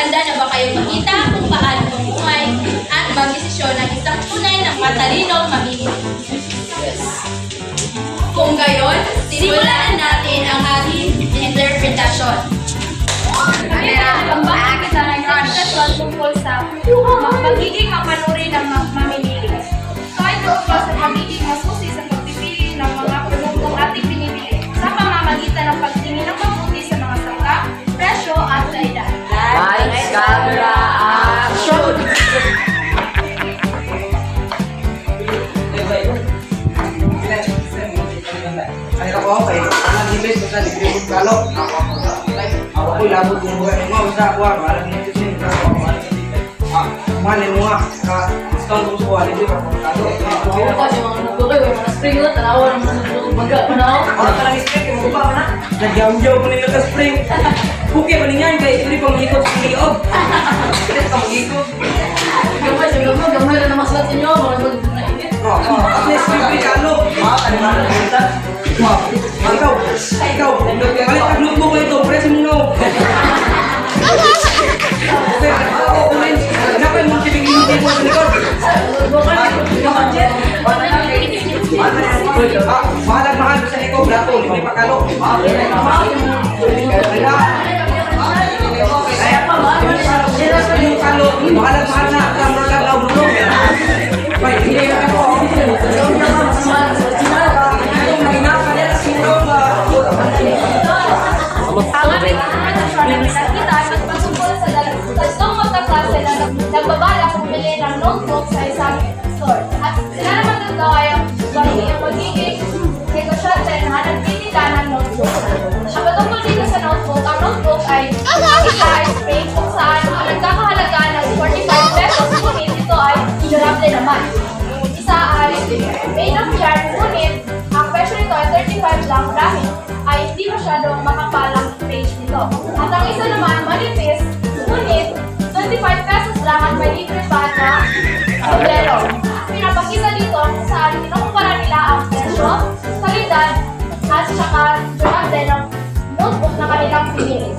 Handa na ba kayong makita kung paano mamuhay at magdesisyon ng isang tunay ng matalinong mamimili? Kung gayon, simulan natin ang ating interpretasyon. Kaya, ang bakit kita ng interpretasyon tungkol sa magiging sa degree ko kalo. Ako ko labot yung buhay mo sa ako. Alam niyo ito sin. Ah, mali mo nga. Discount ko sa kuwali di ba? Kalo. Ako kasi mga nagdugay, may mga spring na, tanawa ng mga nagdugay, baga, panaw. Ako ka lang spring kay mo ba na? Nagyaw-yaw ko nila ka spring. Buke pa niyan kay hindi pang ikot sa loob. Hindi pang ikot. Gamay, sa gamay, gamay na naman sa inyo, mga nagdugay na init. Oh, oh. At least spring kalo. Wow. Ikaw, ikaw, balik ang look mo ko ito, press mo na. Okay, ako, orange. Hanapin mo tibing hindi mo sa likod. Ah, mahalag mahal sa ikaw, blato, hindi pa kalo. Pinakita at patungkol sa tatlong magkaklase na nag- nagbabalak bumili ng notebook sa isang store. At sila naman tatlo ay ang magiging negosyante na nagtitinda ng notebook. Ang patungkol dito sa notebook, ang notebook ay isa ay spray kung saan ang nagkakahalaga ng 45 pesos ngunit ito ay durable naman. Isa ay made of yarn At ang isa naman manipis ngunit 25 pesos lang at may libre pa na sombrero. Pinapakita dito kung saan kinukumpara nila ang presyo, kalidad, at saka durable ng notebook. Na kanilang pinili.